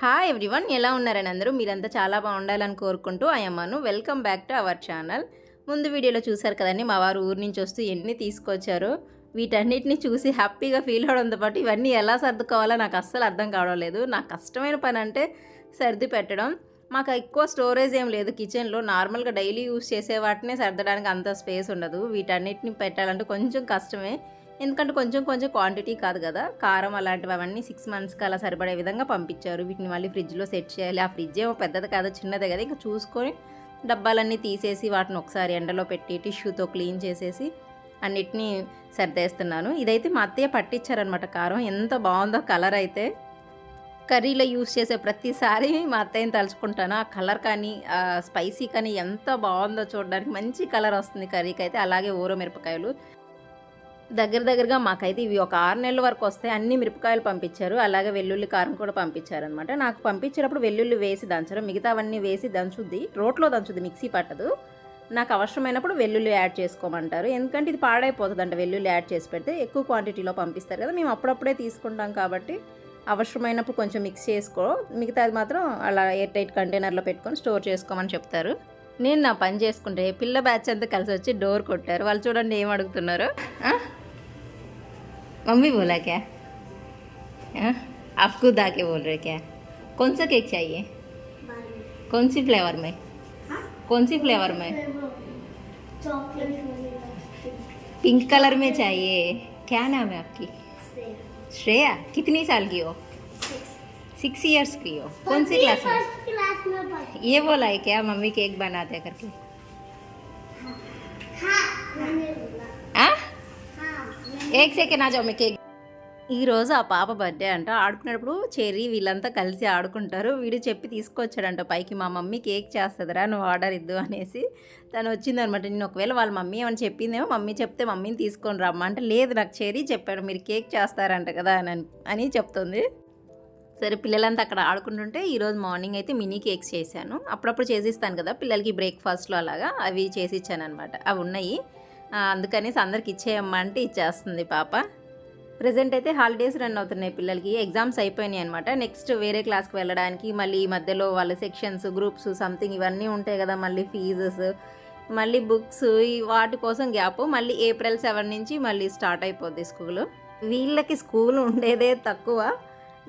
Hi everyone ఎలా ఉన్నారని అందరూ? మీరంతా చాలా బాగుండాలని కోరుకుంటూ అయ్యమ్మను welcome back to our channel ముందు వీడియోలో చూశారు కదండి మా వారు ఊరి నుంచి వస్తూ ఎన్ని తీసుకొచ్చారో వీటన్నిటిని చూసి హ్యాపీగా ఫీల్ అవడంతో పాటు ఇవన్నీ ఎలా సర్దుకోవాలో నాకు అస్సలు అర్థం కావడం లేదు. నాకు కష్టమైన పని అంటే సర్ది పెట్టడం. మాకు ఎక్కువ స్టోరేజ్ ఏం లేదు. కిచెన్లో నార్మల్గా డైలీ యూస్ చేసే వాటినే సర్దడానికి అంత స్పేస్ ఉండదు. వీటన్నిటిని పెట్టాలంటే కొంచెం కష్టమే. ఎందుకంటే కొంచెం కొంచెం క్వాంటిటీ కాదు కదా. కారం అలాంటివి అవన్నీ సిక్స్ మంత్స్కి అలా సరిపడే విధంగా పంపించారు. వీటిని మళ్ళీ ఫ్రిడ్జ్లో సెట్ చేయాలి. ఆ ఫ్రిడ్జ్ ఏమో పెద్దది కాదు చిన్నదే కదా. ఇంకా చూసుకొని డబ్బాలన్నీ తీసేసి వాటిని ఒకసారి ఎండలో పెట్టి టిష్యూతో క్లీన్ చేసేసి అన్నిటినీ సర్దేస్తున్నాను. ఇదైతే మా అత్తయ్య పట్టించారనమాట కారం. ఎంత బాగుందో కలర్ అయితే. కర్రీలో యూస్ చేసే ప్రతిసారి మా అత్తయ్యని తలుచుకుంటాను. ఆ కలర్ కానీ ఆ స్పైసీ కానీ ఎంత బాగుందో చూడడానికి మంచి కలర్ వస్తుంది కర్రీకి అయితే అలాగే ఊరో మిరపకాయలు దగ్గర దగ్గరగా మాకైతే ఇవి ఒక ఆరు నెలల వరకు వస్తాయి అన్ని మిరపకాయలు పంపించారు. అలాగే వెల్లుల్లి కారం కూడా పంపించారనమాట నాకు పంపించేటప్పుడు వెల్లుల్లి వేసి దంచడం మిగతావన్నీ వేసి దంచుద్ది. రోట్లో దంచుద్ది మిక్సీ పట్టదు. నాకు అవసరమైనప్పుడు వెల్లుల్లి యాడ్ చేసుకోమంటారు. ఎందుకంటే ఇది పాడైపోతుంది అంట వెల్లుల్లి యాడ్ చేసి పెడితే ఎక్కువ క్వాంటిటీలో పంపిస్తారు కదా మేము అప్పుడప్పుడే తీసుకుంటాం కాబట్టి అవసరమైనప్పుడు కొంచెం మిక్స్ చేసుకో. మిగతాది మాత్రం అలా ఎయిర్ టైట్ కంటైనర్లో పెట్టుకొని స్టోర్ చేసుకోమని చెప్తారు. నేను నా పని చేసుకుంటే పిల్ల బ్యాచ్ అంతా కలిసి వచ్చి డోర్ కొట్టారు. వాళ్ళు చూడండి ఏం అడుగుతున్నారు. मम्मी बोला क्या? आप खुद आके बोल रहे क्या? कौन सा केक चाहिए? कौन सी फ्लेवर में? कौन सी फ्लेवर में? चॉकलेट पिंक कलर में चाहिए। क्या नाम है आपकी? श्रेया। कितनी साल की हो? सिक्स इयर्स की हो। कौन सी क्लास में? ये बोला है क्या? मम्मी केक बनाते करके। కేక్ సేకే సెకండ్ ఆ జామె కేక్ ఈరోజు ఆ పాప బర్త్డే అంట. ఆడుకునేటప్పుడు చెర్రీ వీళ్ళంతా కలిసి ఆడుకుంటారు. వీడు చెప్పి తీసుకొచ్చాడంట పైకి మా మమ్మీ కేక్ చేస్తుందిరా నువ్వు ఆర్డర్ ఇద్దు అనేసి. తను వచ్చిందనమాట నేను ఒకవేళ వాళ్ళ మమ్మీ ఏమైనా చెప్పిందేమో మమ్మీ చెప్తే మమ్మీని తీసుకొని రమ్మ అంటే లేదు నాకు చెర్రీ చెప్పాడు మీరు కేక్ చేస్తారంట కదా అని అని చెప్తుంది. సరే పిల్లలంతా అక్కడ ఆడుకుంటుంటే ఈరోజు మార్నింగ్ అయితే మినీ కేక్స్ చేశాను. అప్పుడప్పుడు చేసిస్తాను కదా పిల్లలకి బ్రేక్ఫాస్ట్లో అలాగా అవి చేసి ఇచ్చాను అనమాట అవి ఉన్నాయి. అందుకనేసి అందరికి ఇచ్చేయమ్మా అంటే ఇచ్చేస్తుంది పాప. ప్రజెంట్ అయితే హాలిడేస్ రన్ అవుతున్నాయి పిల్లలకి. ఎగ్జామ్స్ అయిపోయినాయి అనమాట నెక్స్ట్ వేరే క్లాస్కి వెళ్ళడానికి మళ్ళీ ఈ మధ్యలో వాళ్ళ సెక్షన్స్ గ్రూప్స్ సంథింగ్ ఇవన్నీ ఉంటాయి కదా మళ్ళీ ఫీజెస్ మళ్ళీ బుక్స్ వాటి కోసం గ్యాప్ మళ్ళీ ఏప్రిల్ సెవెన్ నుంచి మళ్ళీ స్టార్ట్ అయిపోద్ది స్కూల్ వీళ్ళకి స్కూల్ ఉండేదే తక్కువ.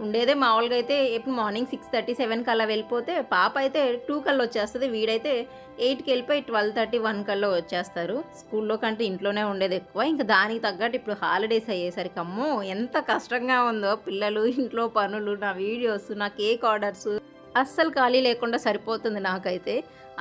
ఉండేదే మామూలుగా అయితే ఎప్పుడు మార్నింగ్ సిక్స్ థర్టీ సెవెన్కి అలా వెళ్ళిపోతే పాప అయితే టూ కల్లా వచ్చేస్తుంది వీడైతే ఎయిట్కి వెళ్ళిపోయి ట్వెల్వ్ థర్టీ వన్ కల్లా వచ్చేస్తారు. స్కూల్లో కంటే ఇంట్లోనే ఉండేది ఎక్కువ. ఇంకా దానికి తగ్గట్టు ఇప్పుడు హాలిడేస్ అయ్యేసరికి అమ్మో ఎంత కష్టంగా ఉందో పిల్లలు ఇంట్లో పనులు నా వీడియోస్ నా కేక్ ఆర్డర్స్. అస్సలు ఖాళీ లేకుండా సరిపోతుంది నాకైతే.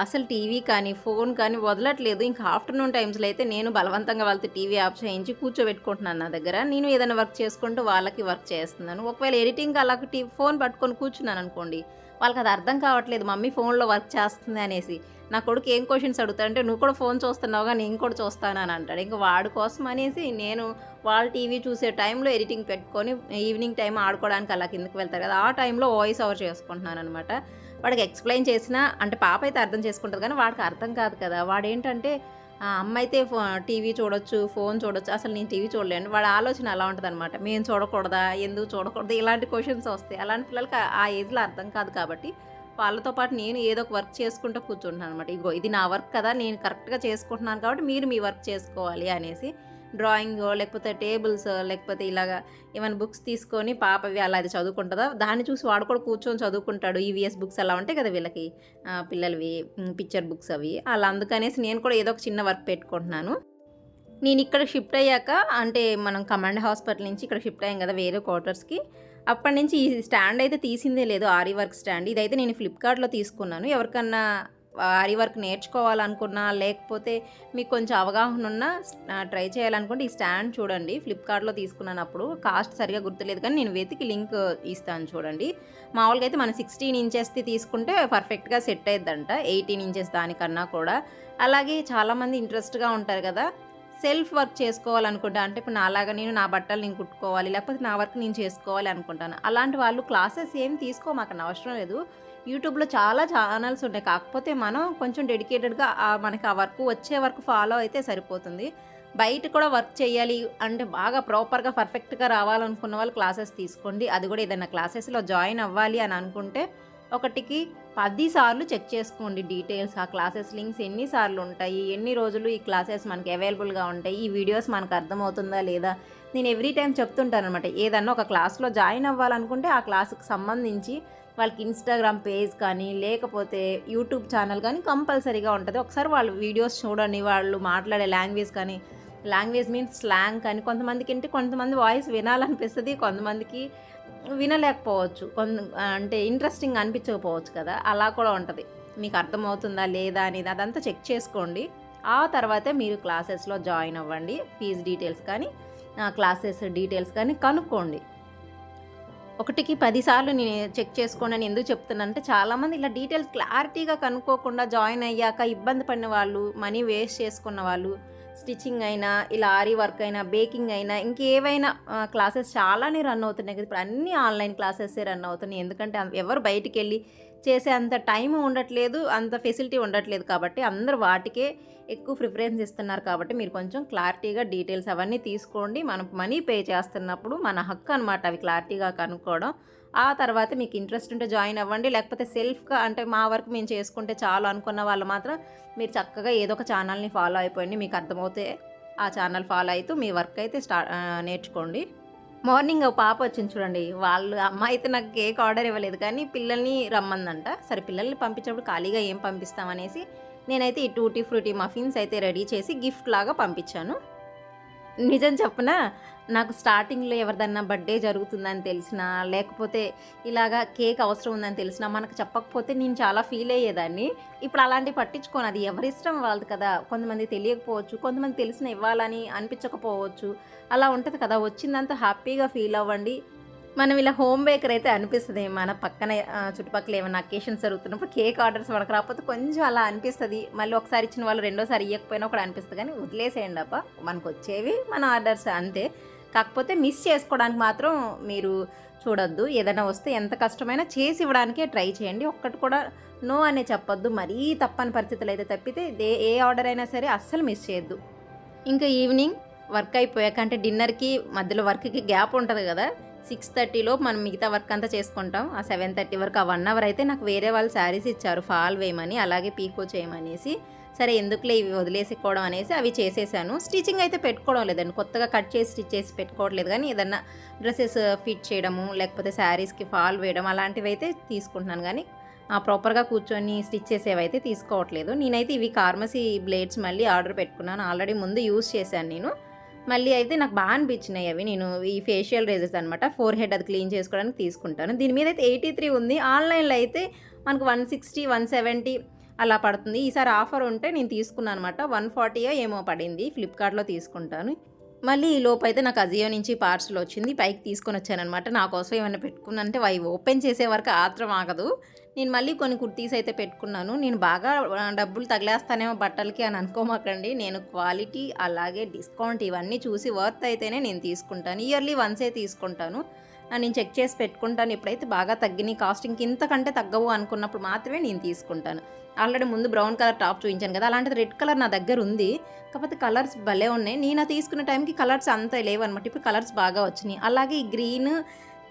అసలు టీవీ కానీ ఫోన్ కానీ వదలట్లేదు. ఇంకా ఆఫ్టర్నూన్ టైమ్స్లో అయితే నేను బలవంతంగా వాళ్ళతో టీవీ ఆఫ్ చేయించి కూర్చోబెట్టుకుంటున్నాను నా దగ్గర. నేను ఏదైనా వర్క్ చేసుకుంటూ వాళ్ళకి వర్క్ చేస్తున్నాను. ఒకవేళ ఎడిటింగ్ అలా టీ ఫోన్ పట్టుకొని కూర్చున్నాను అనుకోండి వాళ్ళకి అది అర్థం కావట్లేదు. మమ్మీ ఫోన్లో వర్క్ చేస్తుంది అనేసి. నా కొడుకు ఏం క్వశ్చన్స్ అడుగుతాడంటే నువ్వు కూడా ఫోన్ చూస్తున్నావుగా నేను కూడా చూస్తాను అని అంటాడు. ఇంకా వాడి కోసం అనేసి నేను వాళ్ళు టీవీ చూసే టైంలో ఎడిటింగ్ పెట్టుకొని ఈవినింగ్ టైం ఆడుకోవడానికి అలా కిందకి వెళ్తారు కదా. ఆ టైంలో వాయిస్ ఓవర్ చేసుకుంటున్నాను అనమాట వాడికి ఎక్స్ప్లెయిన్ చేసినా అంటే పాప అయితే అర్థం చేసుకుంటుంది కానీ వాడికి అర్థం కాదు కదా. వాడు ఏంటంటే ఆ, అమ్మ అయితే ఫో టీవీ చూడొచ్చు ఫోన్ చూడొచ్చు అసలు నేను టీవీ చూడలేను. వాడి ఆలోచన అలా ఉంటుంది అనమాట మేము చూడకూడదా? ఎందుకు చూడకూడదు? ఇలాంటి క్వశ్చన్స్ వస్తాయి. అలాంటి పిల్లలకి ఆ ఏజ్లో అర్థం కాదు కాబట్టి వాళ్ళతో పాటు నేను ఏదో ఒక వర్క్ చేసుకుంటూ కూర్చుంటున్నాను అనమాట ఇగో ఇది నా వర్క్ కదా నేను కరెక్ట్గా చేసుకుంటున్నాను కాబట్టి మీరు మీ వర్క్ చేసుకోవాలి అనేసి డ్రాయింగ్ లేకపోతే టేబుల్స్ లేకపోతే ఇలాగా ఏమైనా బుక్స్ తీసుకొని పాపవి అలా అది చదువుకుంటుందా? దాన్ని చూసి వాడు కూడా కూర్చొని చదువుకుంటాడు. ఈవీఎస్ బుక్స్ అలా ఉంటాయి కదా వీళ్ళకి. పిల్లలవి పిక్చర్ బుక్స్ అవి. అలా అందుకనేసి నేను కూడా ఏదో ఒక చిన్న వర్క్ పెట్టుకుంటున్నాను. నేను ఇక్కడ షిఫ్ట్ అయ్యాక అంటే మనం కమాండ్ హాస్పిటల్ నుంచి ఇక్కడ షిఫ్ట్ అయ్యాం కదా వేరే క్వార్టర్స్కి అప్పటి నుంచి ఈ స్టాండ్ అయితే తీసిందే లేదు ఆరి వర్క్ స్టాండ్. ఇదైతే నేను ఫ్లిప్కార్ట్లో తీసుకున్నాను. ఎవరికన్నా ఆరి వర్క్ నేర్చుకోవాలనుకున్నా లేకపోతే మీకు కొంచెం అవగాహన ఉన్నా ట్రై చేయాలనుకుంటే ఈ స్టాండ్ చూడండి. ఫ్లిప్కార్ట్లో తీసుకున్నాను అప్పుడు కాస్ట్ సరిగా గుర్తులేదు కానీ నేను వెతికి లింక్ ఇస్తాను చూడండి. మామూలుగా అయితే మనం సిక్స్టీన్ ఇంచెస్ది తీసుకుంటే పర్ఫెక్ట్గా సెట్ అయ్యిద్దంట ఎయిటీన్ ఇంచెస్ దానికన్నా కూడా. అలాగే చాలామంది ఇంట్రెస్ట్గా ఉంటారు కదా సెల్ఫ్ వర్క్ చేసుకోవాలనుకుంటా. అంటే ఇప్పుడు నాలాగా నేను నా బట్టలు నేను కుట్టుకోవాలి లేకపోతే నా వర్క్ నేను చేసుకోవాలి అనుకుంటాను. అలాంటి వాళ్ళు క్లాసెస్ ఏం తీసుకోమాకని అవసరం లేదు. యూట్యూబ్లో చాలా ఛానల్స్ ఉంటాయి. కాకపోతే మనం కొంచెం డెడికేటెడ్గా మనకి ఆ వర్క్ వచ్చే వరకు ఫాలో అయితే సరిపోతుంది. బయట కూడా వర్క్ చేయాలి అంటే బాగా ప్రాపర్గా పర్ఫెక్ట్గా రావాలనుకున్న వాళ్ళు క్లాసెస్ తీసుకోండి. అది కూడా ఏదైనా క్లాసెస్లో జాయిన్ అవ్వాలి అని అనుకుంటే ఒకటికి పది సార్లు చెక్ చేసుకోండి డీటెయిల్స్ ఆ క్లాసెస్ లింక్స్ ఎన్నిసార్లు ఉంటాయి ఎన్ని రోజులు ఈ క్లాసెస్ మనకి అవైలబుల్గా ఉంటాయి ఈ వీడియోస్ మనకు అర్థమవుతుందా లేదా? నేను ఎవ్రీ టైం చెప్తుంటాను అనమాట ఏదన్నా ఒక క్లాస్లో జాయిన్ అవ్వాలనుకుంటే ఆ క్లాస్కి సంబంధించి వాళ్ళకి ఇన్స్టాగ్రామ్ పేజ్ కానీ లేకపోతే యూట్యూబ్ ఛానల్ కానీ కంపల్సరీగా ఉంటుంది. ఒకసారి వాళ్ళు వీడియోస్ చూడండి వాళ్ళు మాట్లాడే లాంగ్వేజ్ కానీ లాంగ్వేజ్ మీన్స్ స్లాంగ్ కానీ కొంతమందికి ఏంటి కొంతమంది వాయిస్ వినాలనిపిస్తుంది కొంతమందికి వినలేకపోవచ్చు. కొంత అంటే ఇంట్రెస్టింగ్ అనిపించకపోవచ్చు కదా. అలా కూడా ఉంటుంది. మీకు అర్థమవుతుందా లేదా అనేది అదంతా చెక్ చేసుకోండి. ఆ తర్వాతే మీరు క్లాసెస్లో జాయిన్ అవ్వండి. ఫీజ్ డీటెయిల్స్ కానీ క్లాసెస్ డీటెయిల్స్ కానీ కనుక్కోండి. ఒకటికి పదిసార్లు నేను చెక్ చేసుకోండి అని ఎందుకు చెప్తున్నానంటే చాలామంది ఇలా డీటెయిల్స్ క్లారిటీగా కనుక్కోకుండా జాయిన్ అయ్యాక ఇబ్బంది పడిన వాళ్ళు మనీ వేస్ట్ చేసుకున్న వాళ్ళు స్టిచ్చింగ్ అయినా ఇలా ఆరీ వర్క్ అయినా బేకింగ్ అయినా ఇంకేవైనా క్లాసెస్ చాలానే రన్ అవుతున్నాయి కదా. ఇప్పుడు అన్ని ఆన్లైన్ క్లాసెస్ రన్ అవుతున్నాయి. ఎందుకంటే ఎవరు బయటికి వెళ్ళి చేసే అంత టైం ఉండట్లేదు అంత ఫెసిలిటీ ఉండట్లేదు కాబట్టి అందరూ వాటికే ఎక్కువ ప్రిఫరెన్స్ ఇస్తున్నారు కాబట్టి మీరు కొంచెం క్లారిటీగా డీటెయిల్స్ అవన్నీ తీసుకోండి. మనం మనీ పే చేస్తున్నప్పుడు మన హక్కు అనమాట అవి క్లారిటీగా కనుక్కోవడం. ఆ తర్వాత మీకు ఇంట్రెస్ట్ ఉంటే జాయిన్ అవ్వండి. లేకపోతే సెల్ఫ్గా అంటే మా వర్క్ మేము చేసుకుంటే చాలు అనుకున్న వాళ్ళు మాత్రం మీరు చక్కగా ఏదో ఒక ఛానల్ని ఫాలో అయిపోయింది మీకు అర్థమవుతే ఆ ఛానల్ ఫాలో అవుతూ మీ వర్క్ అయితే స్టార్ట్ నేర్చుకోండి. మార్నింగ్ ఒక పాప వచ్చింది చూడండి. వాళ్ళు అమ్మ అయితే నాకు కేక్ ఆర్డర్ ఇవ్వలేదు కానీ పిల్లల్ని రమ్మందంట. సరే పిల్లల్ని పంపించినప్పుడు ఖాళీగా ఏం పంపిస్తామనేసి నేనైతే ఈ టూటీ ఫ్రూటీ మఫిన్స్ అయితే రెడీ చేసి గిఫ్ట్ లాగా పంపించాను. నిజం చెప్పనా? నాకు స్టార్టింగ్లో ఎవరిదన్నా బర్త్డే జరుగుతుందని తెలిసినా లేకపోతే ఇలాగా కేక్ అవసరం ఉందని తెలిసినా మనకు చెప్పకపోతే నేను చాలా ఫీల్ అయ్యేదాన్ని. ఇప్పుడు అలాంటివి పట్టించుకోను. అది ఎవరి ఇష్టం వాళ్ళది కదా. కొంతమంది తెలియకపోవచ్చు కొంతమంది తెలిసిన ఇవ్వాలని అనిపించకపోవచ్చు. అలా ఉంటుంది కదా. వచ్చిందంతా హ్యాపీగా ఫీల్ అవ్వండి. మనం ఇలా హోమ్ బేకర్ అయితే అనిపిస్తుంది. మన పక్కన చుట్టుపక్కల ఏమైనా అకేషన్స్ జరుగుతున్నప్పుడు కేక్ ఆర్డర్స్ మనకు రాకపోతే కొంచెం అలా అనిపిస్తుంది. మళ్ళీ ఒకసారి ఇచ్చిన వాళ్ళు రెండోసారి ఇవ్వకపోయినా కూడా అనిపిస్తుంది. కానీ వదిలేసేయండి అప్ప మనకు వచ్చేవి మన ఆర్డర్స్ అంతే. కాకపోతే మిస్ చేసుకోవడానికి మాత్రం మీరు చూడొద్దు. ఏదైనా వస్తే ఎంత కష్టమైనా చేసి ఇవ్వడానికే ట్రై చేయండి. ఒక్కటి కూడా నో అనే చెప్పొద్దు. మరీ తప్పని పరిస్థితులు అయితే తప్పితే దే- ఏ ఆర్డర్ అయినా సరే అస్సలు మిస్ చేయొద్దు. ఇంకా ఈవినింగ్ వర్క్ అయిపోయాక అంటే డిన్నర్కి మధ్యలో వర్క్కి గ్యాప్ ఉంటుంది కదా. సిక్స్ థర్టీలో మనం మిగతా వర్క్ అంతా చేసుకుంటాం. ఆ సెవెన్ థర్టీ వరకు ఆ వన్ అవర్ అయితే నాకు వేరే వాళ్ళు శారీస్ ఇచ్చారు ఫాల్ వేయమని అలాగే పీకో చేయమనేసి. సరే ఎందుకులే ఇవి వదిలేసుకోవడం అనేసి అవి చేసేసాను. స్టిచ్చింగ్ అయితే పెట్టుకోవడం లేదండి. కొత్తగా కట్ చేసి స్టిచ్ చేసి పెట్టుకోవట్లేదు కానీ ఏదన్నా డ్రెస్సెస్ ఫిట్ చేయడము లేకపోతే శారీస్కి ఫాల్ వేయడం అలాంటివి అయితే తీసుకుంటున్నాను కానీ ఆ ప్రాపర్గా కూర్చొని స్టిచ్ చేసేవి అయితే తీసుకోవట్లేదు. నేనైతే ఇవి ఫార్మసీ బ్లేడ్స్ మళ్ళీ ఆర్డర్ పెట్టుకున్నాను. ఆల్రెడీ ముందు యూజ్ చేశాను నేను. మళ్ళీ అయితే నాకు బాగా అనిపించినాయి అవి. నేను ఈ ఫేషియల్ రేజర్స్ అనమాట ఫోర్ హెడ్ అది క్లీన్ చేసుకోవడానికి తీసుకుంటాను. దీని మీద అయితే ఎయిటీ త్రీ ఉంది ఆన్లైన్లో అయితే మనకు వన్ సిక్స్టీ వన్ సెవెంటీ అలా పడుతుంది. ఈసారి ఆఫర్ ఉంటే నేను తీసుకున్నాను అనమాట వన్ ఫార్టీయో ఏమో పడింది. ఫ్లిప్కార్ట్లో తీసుకుంటాను. మళ్ళీ ఈ లోపు అయితే నాకు అజియో నుంచి పార్సల్ వచ్చింది. పైకి తీసుకొని వచ్చానమాట నా కోసం ఏమైనా పెట్టుకున్నంటే అవి ఓపెన్ చేసే వరకు ఆత్రం ఆగదు. నేను మళ్ళీ కొన్ని కుర్తీస్ అయితే పెట్టుకున్నాను. నేను బాగా డబ్బులు తగిలేస్తానేమో బట్టలకి అని అనుకోమాకండి. నేను క్వాలిటీ అలాగే డిస్కౌంట్ ఇవన్నీ చూసి వర్త్ అయితేనే నేను తీసుకుంటాను. ఇయర్లీ వన్సే తీసుకుంటాను. నేను చెక్ చేసి పెట్టుకుంటాను. ఇప్పుడైతే బాగా తగ్గినాయి కాస్టింగ్ ఇంతకంటే తగ్గవు అనుకున్నప్పుడు మాత్రమే నేను తీసుకుంటాను. ఆల్రెడీ ముందు బ్రౌన్ కలర్ టాప్ చూపించాను కదా అలాంటిది రెడ్ కలర్ నా దగ్గర ఉంది. కాకపోతే కలర్స్ భలే ఉన్నాయి. నేను తీసుకున్న టైంకి కలర్స్ అంత లేవు అనమాట ఇప్పుడు కలర్స్ బాగా వచ్చినాయి. అలాగే ఈ గ్రీన్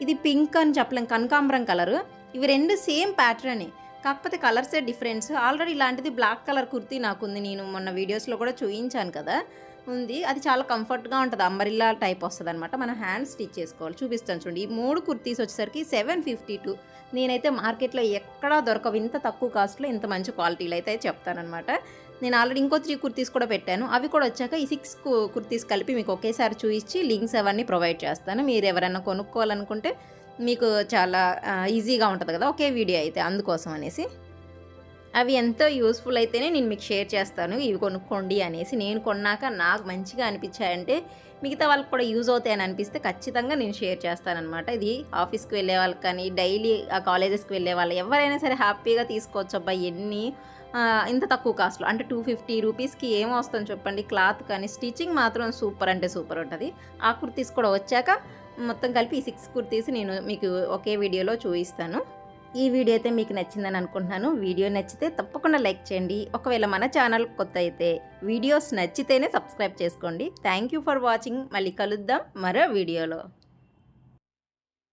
ఇది పింక్ అని చెప్పలేం కనకాంబరం కలర్. ఇవి రెండు సేమ్ ప్యాటర్నే కాకపోతే కలర్సే డిఫరెన్స్. ఆల్రెడీ ఇలాంటిది బ్లాక్ కలర్ కుర్తీ నాకు ఉంది. నేను మొన్న వీడియోస్లో కూడా చూపించాను కదా. ఉంది. అది చాలా కంఫర్ట్గా ఉంటుంది. అంబరిల్లా టైప్ వస్తుంది అనమాట మనం హ్యాండ్ స్టిచ్ చేసుకోవాలి. చూపిస్తాను చూడండి. ఈ మూడు కుర్తీస్ వచ్చేసరికి సెవెన్ ఫిఫ్టీ టూ. నేనైతే మార్కెట్లో ఎక్కడా దొరకవు. ఇంత తక్కువ కాస్ట్లో ఇంత మంచి క్వాలిటీలు అయితే చెప్తానమాట నేను ఆల్రెడీ ఇంకో త్రీ కుర్తీస్ కూడా పెట్టాను. అవి కూడా వచ్చాక ఈ సిక్స్ కుర్తీస్ కలిపి మీకు ఒకేసారి చూపించి లింక్స్ అవన్నీ ప్రొవైడ్ చేస్తాను. మీరు ఎవరైనా కొనుక్కోవాలనుకుంటే మీకు చాలా ఈజీగా ఉంటుంది కదా. ఒకే వీడియో అయితే అందుకోసం అనేసి. అవి ఎంతో యూస్ఫుల్ అయితేనే నేను మీకు షేర్ చేస్తాను. ఇవి కొనుక్కోండి అనేసి నేను కొన్నాక నాకు మంచిగా అనిపించాయంటే మిగతా వాళ్ళకి కూడా యూజ్ అవుతాయని అనిపిస్తే ఖచ్చితంగా నేను షేర్ చేస్తానమాట ఇది ఆఫీస్కి వెళ్ళే వాళ్ళకి కానీ డైలీ ఆ కాలేజెస్కి వెళ్ళే వాళ్ళు ఎవరైనా సరే హ్యాపీగా తీసుకోవచ్చు. అబ్బా ఎన్ని ఇంత తక్కువ కాస్ట్లో. అంటే టూ ఫిఫ్టీ రూపీస్కి ఏం వస్తుంది చెప్పండి? క్లాత్ కానీ స్టిచ్చింగ్ మాత్రం సూపర్ అంటే సూపర్ ఉంటుంది. ఆ కుర్తీస్ కూడా వచ్చాక మొత్తం కలిపి ఈ సిక్స్ కుర్తీస్ నేను మీకు ఒకే వీడియోలో చూపిస్తాను. ఈ వీడియో అయితే మీకు నచ్చిందని అనుకుంటున్నాను. వీడియో నచ్చితే తప్పకుండా లైక్ చేయండి. ఒకవేళ మన ఛానల్ కొత్త అయితే వీడియోస్ నచ్చితేనే సబ్స్క్రైబ్ చేసుకోండి. Thank you for watching. మళ్ళీ కలుద్దాం మరో వీడియోలో.